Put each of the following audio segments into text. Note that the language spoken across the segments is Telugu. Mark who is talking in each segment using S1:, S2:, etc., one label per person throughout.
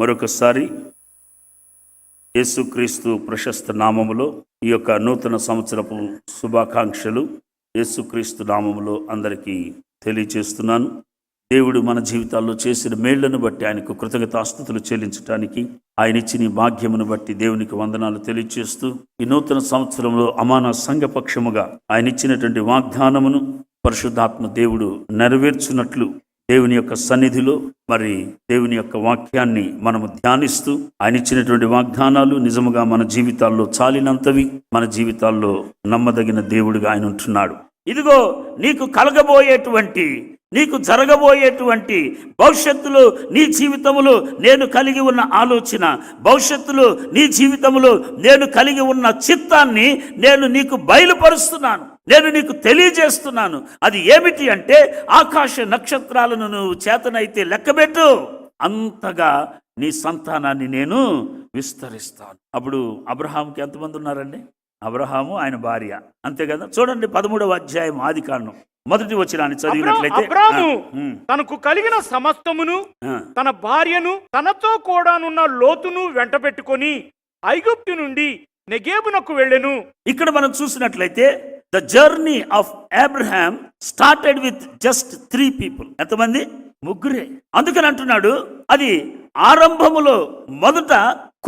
S1: మరొకసారి యేసుక్రీస్తు ప్రశస్త నామములో ఈ యొక్క నూతన సంవత్సరపు శుభాకాంక్షలు యేసుక్రీస్తు నామములో అందరికీ తెలియచేస్తున్నాను. దేవుడు మన జీవితాల్లో చేసిన మేళ్ళను బట్టి ఆయనకు కృతజ్ఞతాస్థుతులు చెల్లించడానికి ఆయన ఇచ్చిన భాగ్యమును బట్టి దేవునికి వందనాలు తెలియచేస్తూ ఈ నూతన సంవత్సరంలో అమాన సంఘపక్షముగా ఆయన ఇచ్చినటువంటి వాగ్దానమును పరిశుద్ధాత్మ దేవుడు నెరవేర్చున్నట్లు దేవుని యొక్క సన్నిధిలో మరి దేవుని యొక్క వాక్యాన్ని మనము ధ్యానిస్తూ ఆయన ఇచ్చినటువంటి వాగ్దానాలు నిజముగా మన జీవితాల్లో చాలినంతవి మన జీవితాల్లో నమ్మదగిన దేవుడిగా ఆయన ఉంటున్నాడు. ఇదిగో నీకు కలగబోయేటువంటి నీకు జరగబోయేటువంటి భవిష్యత్తులో నీ జీవితములో నేను కలిగి ఉన్న ఆలోచన భవిష్యత్తులో నీ జీవితంలో నేను కలిగి ఉన్న చిత్తాన్ని నేను నీకు బయలుపరుస్తున్నాను. నేను నీకు తెలియజేస్తున్నాను. అది ఏమిటి అంటే ఆకాశ నక్షత్రాలను నువ్వు చేతనైతే లెక్కబెట్టు. అంతగా నీ సంతానాన్ని నేను విస్తరిస్తాను. అప్పుడు అబ్రహాంకి ఎంతమంది ఉన్నారండి? అబ్రహాము ఆయన భార్య. అంతే కదా? చూడండి పదమూడవ అధ్యాయం ఆది కాండం. మొదటి వచ్చినాన్ని చదివినట్లయితే
S2: తనకు కలిగిన సమస్తమును తన భార్యను తనతో కూడానున్న లోతును వెంట పెట్టుకొని ఐగుప్తు నుండి నెగేబునకు వెళ్ళెను.
S1: ఇక్కడ మనం చూసినట్లయితే the journey of Abraham started with just three people ఎంతమంది? ముగ్గురే. అందుకని అంటున్నాడు అది ఆరంభములో మొదట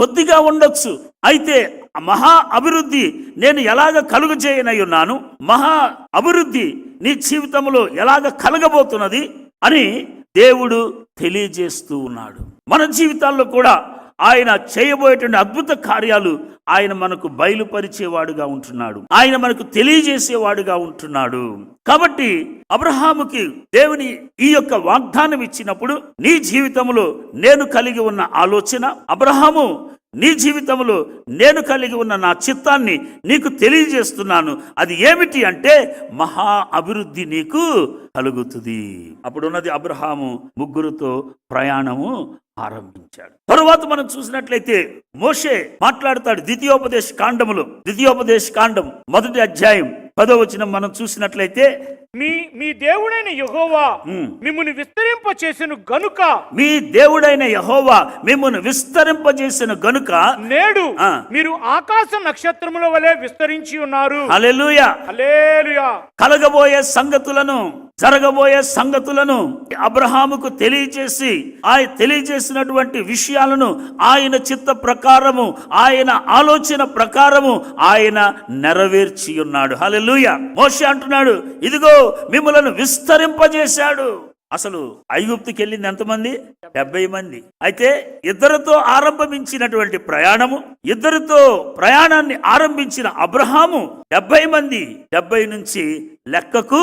S1: కొద్దిగా ఉండొచ్చు. అయితే మహా అభివృద్ధి నేను ఎలాగ కలుగు చేయనై ఉన్నాను? మహా అభివృద్ధి నీ జీవితంలో ఎలాగ కలగబోతున్నది? అని దేవుడు తెలియజేస్తూ ఉన్నాడు. మన జీవితాల్లో కూడా ఆయన చేయబోయేటువంటి అద్భుత కార్యాలు ఆయన మనకు బయలుపరిచేవాడుగా ఉంటున్నాడు. ఆయన మనకు తెలియజేసేవాడుగా ఉంటున్నాడు. కాబట్టి అబ్రహాముకి దేవుని ఈ యొక్క వాగ్దానం ఇచ్చినప్పుడు నీ జీవితంలో నేను కలిగి ఉన్న ఆలోచన అబ్రహాము నీ జీవితంలో నేను కలిగి ఉన్న నా చిత్తాన్ని నీకు తెలియజేస్తున్నాను. అది ఏమిటి అంటే మహా అభివృద్ధి నీకు కలుగుతుంది. అప్పుడున్నది అబ్రహాము ముగ్గురుతో ప్రయాణము ఆరంభించాడు. తరువాత మనం చూసినట్లయితే మోషే మాట్లాడతాడు ద్వితీయోపదేశ కాండములో. ద్వితీయోపదేశ కాండం మొదటి అధ్యాయం పదో వచనం మనం చూసినట్లయితే
S2: మీ మీ దేవుడైన యెహోవా
S1: ఉమ్.
S2: మిమ్మును విస్తరింప చేసిన గనుక
S1: మీ దేవుడైన యహోవా మిమ్మల్ని విస్తరింపజేసిన గనుక
S2: నేడు. మీరు ఆకాశ నక్షత్రముల వలె విస్తరించి ఉన్నారు
S1: హల్లెలూయా
S2: హల్లెలూయా
S1: కలగబోయే సంగతులను జరగబోయే సంగతులను అబ్రహాముకు తెలియజేసి ఆయన తెలియజేసినటువంటి విషయాలను ఆయన చిత్త ప్రకారము ఆయన ఆలోచన ప్రకారము ఆయన నెరవేర్చి ఉన్నాడు హల్లెలూయ. మోషే అంటున్నాడు ఇదిగో మిమ్మలను విస్తరింపజేశాడు. అసలు ఐగుప్తుకి వెళ్ళింది ఎంతమంది? డెబ్బై మంది. అయితే ఇద్దరితో ఆరంభించినటువంటి ప్రయాణము ఇద్దరితో ప్రయాణాన్ని ఆరంభించిన అబ్రహాము డెబ్బై మంది డెబ్బై నుంచి లెక్కకు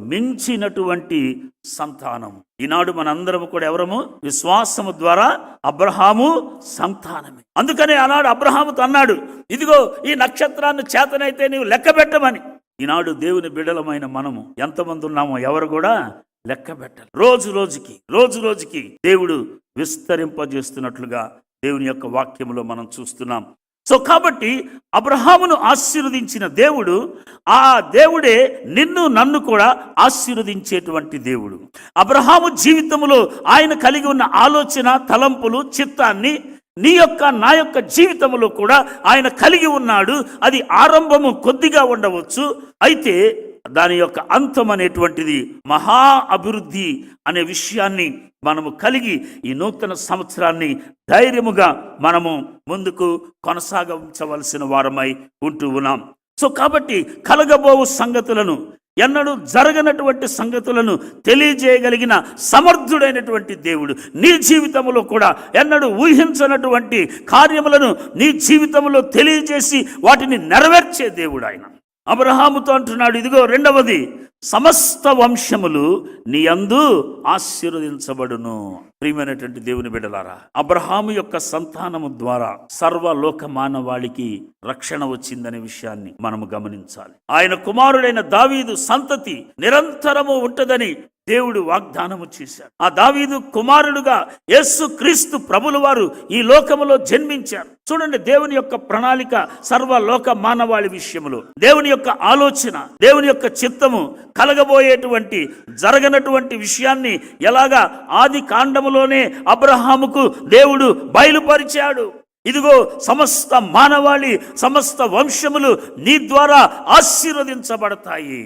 S1: మించినటువంటి సంతానం. ఈనాడు మనందరము కూడా ఎవరము? విశ్వాసము ద్వారా అబ్రహాము సంతానమే. అందుకనే ఆనాడు అబ్రహాముతో అన్నాడు ఇదిగో ఈ నక్షత్రాన్ని చేతనైతే నీవు లెక్క పెట్టమని. ఈనాడు దేవుని బిడలమైన మనము ఎంతమంది ఉన్నామో ఎవరు కూడా లెక్క పెట్టాలి. రోజు రోజుకి రోజు రోజుకి దేవుడు విస్తరింపజేస్తున్నట్లుగా దేవుని యొక్క వాక్యంలో మనం చూస్తున్నాం. సో కాబట్టి అబ్రహామును ఆశీర్వదించిన దేవుడు ఆ దేవుడే నిన్ను నన్ను కూడా ఆశీర్వదించేటువంటి దేవుడు. అబ్రహాము జీవితంలో ఆయన కలిగి ఉన్న ఆలోచన తలంపులు చిత్తాన్ని నీ యొక్క నా యొక్క జీవితంలో కూడా ఆయన కలిగి ఉన్నాడు. అది ఆరంభము కొద్దిగా ఉండవచ్చు. అయితే దాని యొక్క అంతం అనేటువంటిది మహా అభివృద్ధి అనే విషయాన్ని మనము కలిగి ఈ నూతన సంవత్సరాన్ని ధైర్యముగా మనము ముందుకు కొనసాగించవలసిన వారమై ఉంటూ ఉన్నాం. సో కాబట్టి కలగబోవు సంగతులను ఎన్నడూ జరగనటువంటి సంగతులను తెలియజేయగలిగిన సమర్థుడైనటువంటి దేవుడు నీ జీవితంలో కూడా ఎన్నడూ ఊహించనటువంటి కార్యములను నీ జీవితంలో తెలియజేసి వాటిని నెరవేర్చే దేవుడు ఆయన. అబ్రహాముతో అంటున్నాడు ఇదిగో రెండవది సమస్త వంశములు నీ అందు ఆశీర్వదించబడును. ప్రియమైనటువంటి దేవుని బిడలారా అబ్రహాము యొక్క సంతానము ద్వారా సర్వలోక మానవాళికి రక్షణ వచ్చిందనే విషయాన్ని మనము గమనించాలి. ఆయన కుమారుడైన దావీదు సంతతి నిరంతరము ఉంటదని దేవుడు వాగ్దానము చేశాడు ఆ దావీదు కుమారుడుగా యేసు క్రీస్తు ప్రభుల వారు ఈ లోకములో జన్మించారు. చూడండి దేవుని యొక్క ప్రణాళిక సర్వ లోక మానవాళి విషయంలో దేవుని యొక్క ఆలోచన దేవుని యొక్క చిత్తము కలగబోయేటువంటి జరగనటువంటి విషయాన్ని ఎలాగా ఆది కాండములోనే అబ్రహాముకు దేవుడు బయలుపరిచాడు. ఇదిగో సమస్త మానవాళి సమస్త వంశములు నీ ద్వారా ఆశీర్వదించబడతాయి.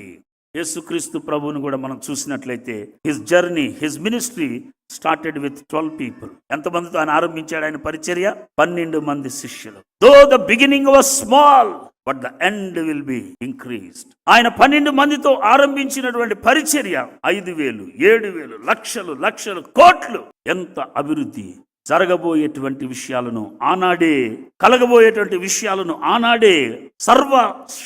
S1: యేసుక్రీస్తు ప్రభువుని కూడా మనం చూసినట్లయితే his journey his ministry started with twelve people. ఎంతమందితో ఆయన ఆరంభించాడు ఆయన పరిచర్య? పన్నెండు మంది శిష్యులు. Though the beginning was small but the end will be increased ఆయన పన్నెండు మందితో ఆరంభించినటువంటి పరిచర్య ఐదు వేలు ఏడు వేలు లక్షలు లక్షలు కోట్లు. ఎంత అభివృద్ధి జరగబోయేటువంటి విషయాలను ఆనాడే కలగబోయేటువంటి విషయాలను ఆనాడే సర్వ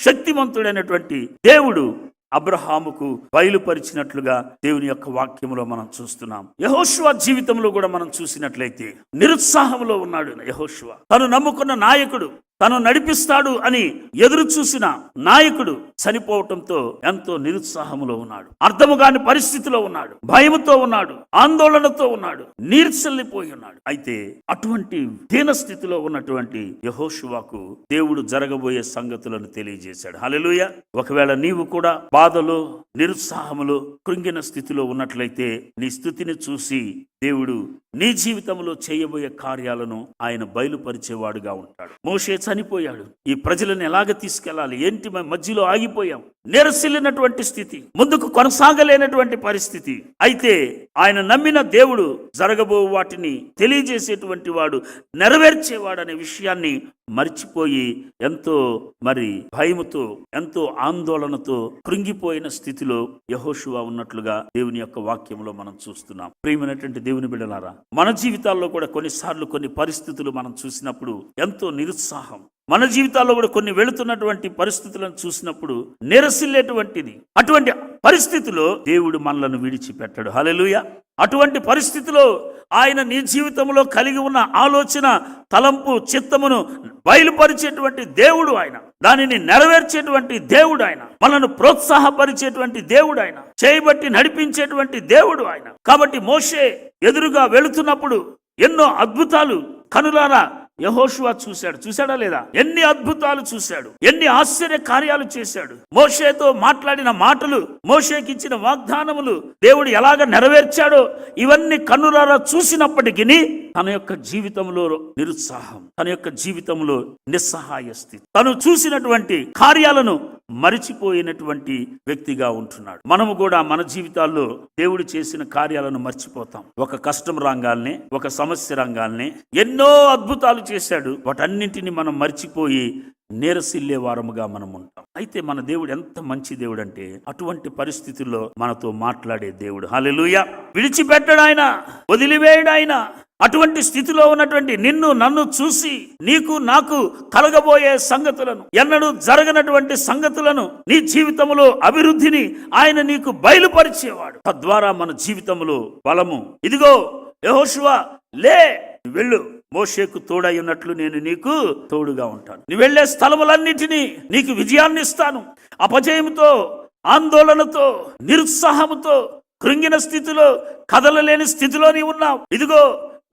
S1: శక్తివంతుడైనటువంటి దేవుడు అబ్రహాముకు బయలుపరిచినట్లుగా దేవుని యొక్క వాక్యంలో మనం చూస్తున్నాం. యహోష్వా జీవితంలో కూడా మనం చూసినట్లయితే నిరుత్సాహంలో ఉన్నాడు యహోష్వా. తను నమ్ముకున్న నాయకుడు తను నడిపిస్తాడు అని ఎదురు చూసిన నాయకుడు చనిపోవటంతో ఎంతో నిరుత్సాహంలో ఉన్నాడు. అర్థము కాని పరిస్థితిలో ఉన్నాడు. భయముతో ఉన్నాడు. ఆందోళనతో ఉన్నాడు. నీర్చల్లిపోయి ఉన్నాడు. అయితే అటువంటి దీన స్థితిలో ఉన్నటువంటి యహోషువాకు దేవుడు జరగబోయే సంగతులను తెలియజేశాడు. హలలుయ ఒకవేళ నీవు కూడా బాధలో నిరుత్సాహములో కృంగిన స్థితిలో ఉన్నట్లయితే నీ స్థితిని చూసి దేవుడు నీ జీవితంలో చేయబోయే కార్యాలను ఆయన బయలుపరిచేవాడుగా ఉంటాడు. మోషే చనిపోయాడు. ఈ ప్రజలను ఎలాగ తీసుకెళ్ళాలి? ఏంటి మధ్యలో ఆగిపోయాం? నిరసిల్లినటువంటి స్థితి ముందుకు కొనసాగలేనటువంటి పరిస్థితి. అయితే ఆయన నమ్మిన దేవుడు జరగబో వాటిని తెలియజేసేటువంటి వాడు నెరవేర్చేవాడు అనే విషయాన్ని మర్చిపోయి ఎంతో మరి భయముతో ఎంతో ఆందోళనతో కృంగిపోయిన స్థితిలో యహోషువా ఉన్నట్లుగా దేవుని యొక్క వాక్యంలో మనం చూస్తున్నాం. ప్రియమైనటువంటి దేవుని బిడలారా మన జీవితాల్లో కూడా కొన్నిసార్లు కొన్ని పరిస్థితులు మనం చూసినప్పుడు ఎంతో నిరుత్సాహం మన జీవితాల్లో కూడా కొన్ని వెళుతున్నటువంటి పరిస్థితులను చూసినప్పుడు నిరసిల్లేటువంటిది. అటువంటి పరిస్థితిలో దేవుడు మనలను విడిచిపెట్టాడు. హల్లెలూయా. అటువంటి పరిస్థితిలో ఆయన నీ జీవితంలో కలిగి ఉన్న ఆలోచన తలంపు చిత్తమును బయలుపరిచేటువంటి దేవుడు ఆయన. దానిని నెరవేర్చేటువంటి దేవుడు ఆయన. మనను ప్రోత్సాహపరిచేటువంటి దేవుడు ఆయన. చేయబట్టి నడిపించేటువంటి దేవుడు ఆయన. కాబట్టి మోషే ఎదురుగా వెళుతున్నప్పుడు ఎన్నో అద్భుతాలు కనులారా యహోషువా చూశాడు. చూశాడా లేదా? ఎన్ని అద్భుతాలు చూశాడు. ఎన్ని ఆశ్చర్య కార్యాలు చేశాడు. మోషేతో మాట్లాడిన మాటలు మోషేకి ఇచ్చిన వాగ్దానములు దేవుడు ఎలాగ నెరవేర్చాడో ఇవన్నీ కన్నులారా చూసినప్పటికీ తన యొక్క జీవితంలో నిరుత్సాహం తన యొక్క జీవితంలో నిస్సహాయ స్థితి. తను చూసినటువంటి కార్యాలను మరిచిపోయినటువంటి వ్యక్తిగా ఉంటున్నాడు. మనము కూడా మన జీవితాల్లో దేవుడు చేసిన కార్యాలను మర్చిపోతాం. ఒక కష్టం రంగాల్ని ఒక సమస్య రంగాల్ని ఎన్నో అద్భుతాలు చేశాడు. వాటన్నింటిని మనం మర్చిపోయి నీరసిల్లే వారముగా మనం ఉంటాం. అయితే మన దేవుడు ఎంత మంచి దేవుడు అంటే అటువంటి పరిస్థితుల్లో మనతో మాట్లాడే దేవుడు. హాలెలుయ విడిచిపెట్టడాయన ఆయన. అటువంటి స్థితిలో ఉన్నటువంటి నిన్ను నన్ను చూసి నీకు నాకు కలగబోయే సంగతులను ఎన్నడూ జరగనటువంటి సంగతులను నీ జీవితంలో అభివృద్ధిని ఆయన నీకు బయలుపరిచేవాడు. తద్వారా మన జీవితంలో బలము. ఇదిగో యెహోషువా లే! వెళ్ళు. మోషేకు తోడై ఉన్నట్లు నేను నీకు తోడుగా ఉంటాను. నీ వెళ్ళే స్థలములన్నిటినీ నీకు విజయాన్ని ఇస్తాను అపజయంతో ఆందోళనతో నిరుత్సాహముతో కృంగిన స్థితిలో కదలలేని స్థితిలో నీ ఉన్నావు. ఇదిగో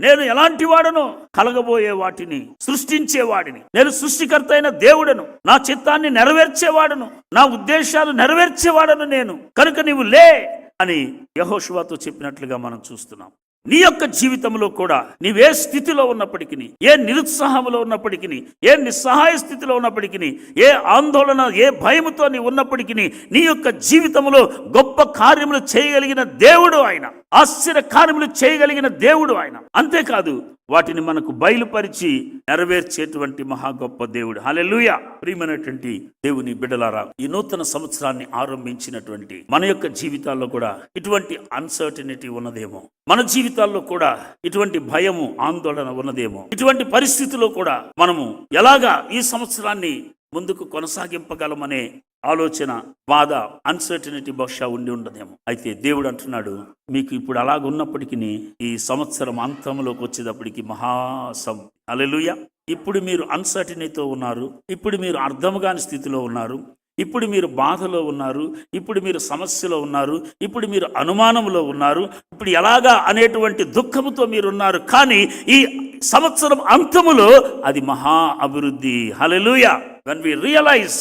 S1: నేను ఎలాంటి వాడను? కలగబోయే వాటిని సృష్టించేవాడిని. నేను సృష్టికర్త అయిన దేవుడను. నా చిత్తాన్ని నెరవేర్చేవాడను. నా ఉద్దేశాలు నెరవేర్చేవాడను నేను. కనుక నీవు లే అని యహోశివాతో చెప్పినట్లుగా మనం చూస్తున్నాం. నీ యొక్క జీవితంలో కూడా నీవే స్థితిలో ఉన్నప్పటికీ ఏ నిరుత్సాహంలో ఉన్నప్పటికీ ఏ నిస్సహాయ స్థితిలో ఉన్నప్పటికీ ఏ ఆందోళన ఏ భయముతో నీ ఉన్నప్పటికీ నీ యొక్క జీవితంలో గొప్ప కార్యములు చేయగలిగిన దేవుడు ఆయన. ఆశ్చర్య కార్యములు చేయగలిగిన దేవుడు ఆయన. అంతేకాదు వాటిని మనకు బయలుపరిచి నెరవేర్చేటువంటి మహా గొప్ప దేవుడు. హల్లెలూయ. ప్రియమైనటువంటి దేవుని బిడలారా ఈ నూతన సంవత్సరాన్ని ఆరంభించినటువంటి మన యొక్క జీవితాల్లో కూడా ఇటువంటి అన్సర్టనిటీ ఉన్నదేమో. మన జీవితాల్లో కూడా ఇటువంటి భయము ఆందోళన ఉన్నదేమో. ఇటువంటి పరిస్థితిలో కూడా మనము ఎలాగా ఈ సంవత్సరాన్ని ముందుకు కొనసాగింపగలమనే ఆలోచన బాధ అన్సర్టనిటీ బహుశా ఉండి ఉండదేమో. అయితే దేవుడు అంటున్నాడు మీకు ఇప్పుడు అలాగున్నప్పటికీ ఈ సంవత్సరం అంతంలోకి వచ్చేటప్పటికి మహాసం అలెలుయ ఇప్పుడు మీరు అన్సర్టనిటీతో ఉన్నారు ఇప్పుడు మీరు అర్థం కాని స్థితిలో ఉన్నారు ఇప్పుడు మీరు బాధలో ఉన్నారు ఇప్పుడు మీరు సమస్యలో ఉన్నారు ఇప్పుడు మీరు అనుమానంలో ఉన్నారు ఇప్పుడు ఎలాగా అనేటువంటి దుఃఖముతో మీరు ఉన్నారు కానీ ఈ సంవత్సరం అంతములో అది మహా అభివృద్ధి. Hallelujah when we realise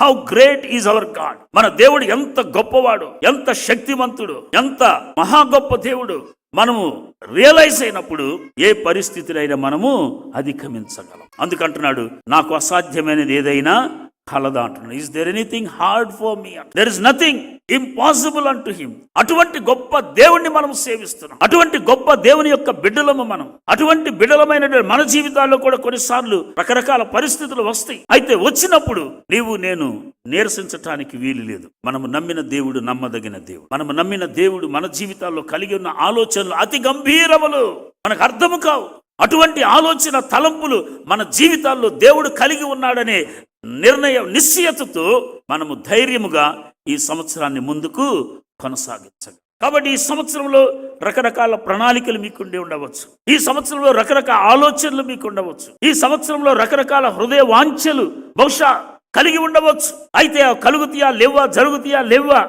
S1: how great is our God మన దేవుడు ఎంత గొప్పవాడు ఎంత శక్తివంతుడు ఎంత మహా గొప్ప దేవుడు మనము రియలైజ్ అయినప్పుడు ఏ పరిస్థితినైనా మనము అధిగమించగలం. అందుకంటున్నాడు నాకు అసాధ్యమైనది ఏదైనా కలదా అంటున్నాడు is there anything hard for me there is nothing impossible unto him అటువంటి గొప్ప దేవుణ్ణి మనం సేవిస్తున్నాం. అటువంటి గొప్ప దేవుని యొక్క బిడ్డలము మనం. అటువంటి బిడ్డలమైన మన జీవితాల్లో కూడా కొన్నిసార్లు రకరకాల పరిస్థితులు వస్తాయి. అయితే వచ్చినప్పుడు నీవు నేను నీరసించటానికి వీలు లేదు. మనము నమ్మిన దేవుడు నమ్మదగిన దేవుడు. మనము నమ్మిన దేవుడు మన జీవితాల్లో కలిగి ఉన్న ఆలోచనలు అతి గంభీరములు. మనకు అర్థము కావు. అటువంటి ఆలోచన తలంపులు మన జీవితాల్లో దేవుడు కలిగి ఉన్నాడనే నిర్ణయం నిశ్చయతతో మనము ధైర్యముగా ఈ సంవత్సరాన్ని ముందుకు కొనసాగించగలం. కాబట్టి ఈ సంవత్సరంలో రకరకాల ప్రణాళికలు మీకుండి ఉండవచ్చు. ఈ సంవత్సరంలో రకరకాల ఆలోచనలు మీకు ఉండవచ్చు ఈ సంవత్సరంలో రకరకాల హృదయ వాంఛలు బహుశా కలిగి ఉండవచ్చు. అయితే కలుగుతాయా లేవా జరుగుతాయా లేవా?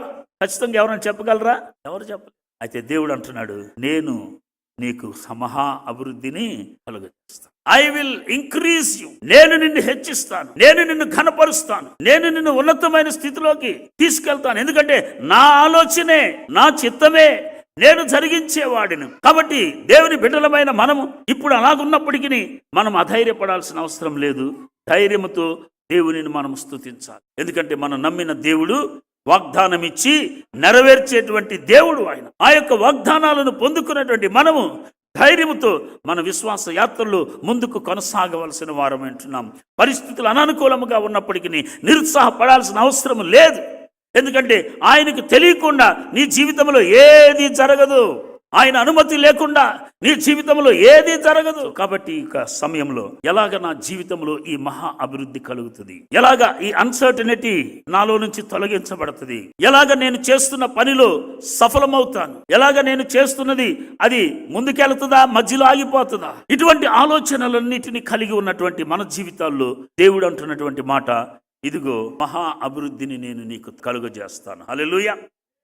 S1: ఖచ్చితంగా ఎవరైనా చెప్పగలరా? ఎవరు చెప్పరు అయితే దేవుడు అంటున్నాడు నేను నీకు సమహా అభివృద్ధిని కలుగజేస్తాను. ఐ విల్ ఇంక్రీజ్ యు నేను నిన్ను హెచ్చిస్తాను. నేను నిన్ను ఘనపరుస్తాను. నేను నిన్ను ఉన్నతమైన స్థితిలోకి తీసుకెళ్తాను. ఎందుకంటే నా ఆలోచనే నా చిత్తమే నేను జరిగించేవాడిని. కాబట్టి దేవుని బిడ్డలమైన మనము ఇప్పుడు అలాగున్నప్పటికీ మనం అధైర్యపడాల్సిన అవసరం లేదు. ధైర్యముతో దేవునిని మనం స్తుతించాలి. ఎందుకంటే మనం నమ్మిన దేవుడు వాగ్దానం ఇచ్చి నెరవేర్చేటువంటి దేవుడు ఆయన. ఆ యొక్క వాగ్దానాలను పొందుకున్నటువంటి మనము ధైర్యముతో మన విశ్వాస యాత్రలు ముందుకు కొనసాగవలసిన వారం అంటున్నాం. పరిస్థితులు అననుకూలముగా ఉన్నప్పటికీ నిరుత్సాహపడాల్సిన అవసరం లేదు. ఎందుకంటే ఆయనకు తెలియకుండా నీ జీవితంలో ఏది జరగదు. ఆయన అనుమతి లేకుండా నీ జీవితంలో ఏది జరగదు. కాబట్టి ఇక సమయంలో ఎలాగ నా జీవితంలో ఈ మహా అభివృద్ధి కలుగుతుంది? ఎలాగ ఈ అన్సర్టనిటీ నాలో నుంచి తొలగించబడుతుంది? ఎలాగ నేను చేస్తున్న పనిలో సఫలమవుతాను? ఎలాగ నేను చేస్తున్నది అది ముందుకెళ్తుందా? మధ్యలో ఆగిపోతుందా? ఇటువంటి ఆలోచనలన్నిటిని కలిగి ఉన్నటువంటి మన జీవితాల్లో దేవుడు అంటున్నటువంటి మాట ఇదిగో మహా అభివృద్ధిని నేను నీకు కలుగజేస్తాను. హల్లెలూయా.